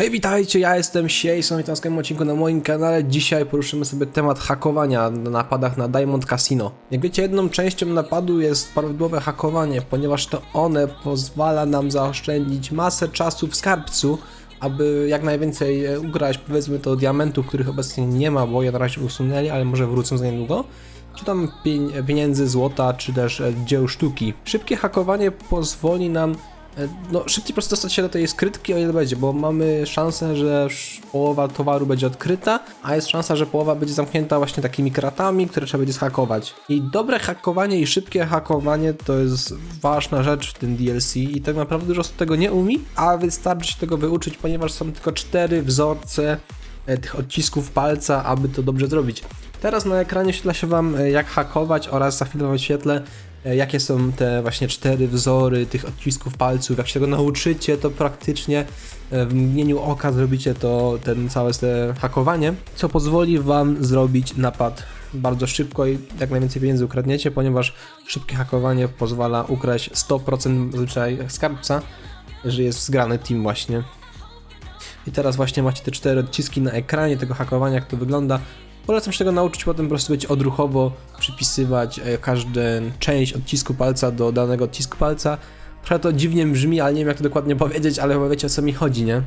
Hej, witajcie, ja jestem Siej, są witam w kolejnym odcinku na moim kanale. Dzisiaj poruszymy sobie temat hakowania na napadach na Diamond Casino. Jak wiecie, jedną częścią napadu jest prawidłowe hakowanie, ponieważ to one pozwala nam zaoszczędzić masę czasu w skarbcu, aby jak najwięcej e, ugrać, powiedzmy to diamentów, których obecnie nie ma, bo je na razie usunęli, ale może wrócą za niedługo. Czy tam pien- pieniędzy, złota, czy też e, dzieł sztuki. Szybkie hakowanie pozwoli nam no, szybciej po prostu dostać się do tej skrytki, o ile będzie, bo mamy szansę, że połowa towaru będzie odkryta, a jest szansa, że połowa będzie zamknięta właśnie takimi kratami, które trzeba będzie zhakować. I dobre hakowanie i szybkie hakowanie to jest ważna rzecz w tym DLC i tak naprawdę dużo osób tego nie umie, a wystarczy się tego wyuczyć, ponieważ są tylko cztery wzorce e, tych odcisków palca, aby to dobrze zrobić. Teraz na ekranie świetla się Wam e, jak hakować oraz za chwilę Wam świetlę e, jakie są te właśnie cztery wzory tych odcisków palców, jak się tego nauczycie, to praktycznie e, w mgnieniu oka zrobicie to, ten całe te hakowanie, co pozwoli Wam zrobić napad bardzo szybko i jak najwięcej pieniędzy ukradniecie, ponieważ szybkie hakowanie pozwala ukraść 100% zazwyczaj skarbca, że jest zgrany team właśnie. I teraz właśnie macie te cztery odciski na ekranie tego hakowania, jak to wygląda. Polecam się tego nauczyć, potem po prostu być odruchowo przypisywać e, każdą część odcisku palca do danego odcisku palca. Trochę to dziwnie brzmi, ale nie wiem jak to dokładnie powiedzieć, ale chyba wiecie o co mi chodzi, nie?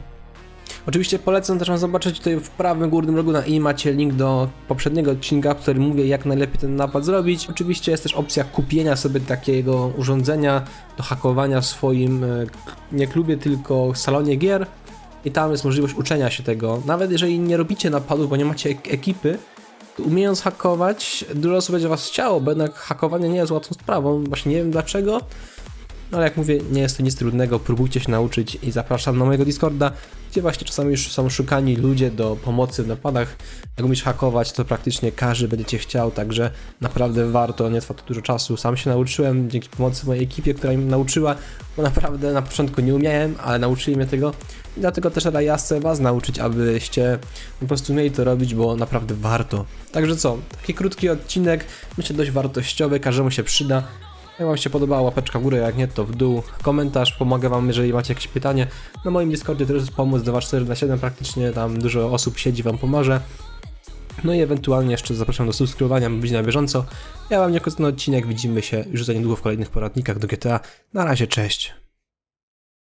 Oczywiście polecam też wam zobaczyć tutaj w prawym górnym rogu na i macie link do poprzedniego odcinka, w którym mówię jak najlepiej ten napad zrobić. Oczywiście jest też opcja kupienia sobie takiego urządzenia do hakowania w swoim, e, nie klubie, tylko salonie gier. I tam jest możliwość uczenia się tego. Nawet jeżeli nie robicie napadów, bo nie macie ek- ekipy, to umiejąc hakować, dużo osób będzie was chciało, bo jednak hakowanie nie jest łatwą sprawą. Właśnie nie wiem dlaczego, no ale jak mówię, nie jest to nic trudnego, próbujcie się nauczyć i zapraszam na mojego Discorda, gdzie właśnie czasami już są szukani ludzie do pomocy w napadach. Jak umiesz hakować, to praktycznie każdy będzie cię chciał, także naprawdę warto, nie trwa to dużo czasu. Sam się nauczyłem dzięki pomocy mojej ekipie, która mi nauczyła, bo naprawdę na początku nie umiałem, ale nauczyli mnie tego i dlatego też teraz ja chcę was nauczyć, abyście po prostu umieli to robić, bo naprawdę warto. Także co, taki krótki odcinek, myślę dość wartościowy, każdemu się przyda. Jak Wam się podobała, łapeczka w górę, jak nie, to w dół. Komentarz, pomogę Wam, jeżeli macie jakieś pytanie. Na moim Discordzie też pomóc 24 na 7 praktycznie, tam dużo osób siedzi, Wam pomoże. No i ewentualnie jeszcze zapraszam do subskrybowania, by być na bieżąco. Ja Wam ten odcinek, widzimy się już za niedługo w kolejnych poradnikach do GTA. Na razie, cześć.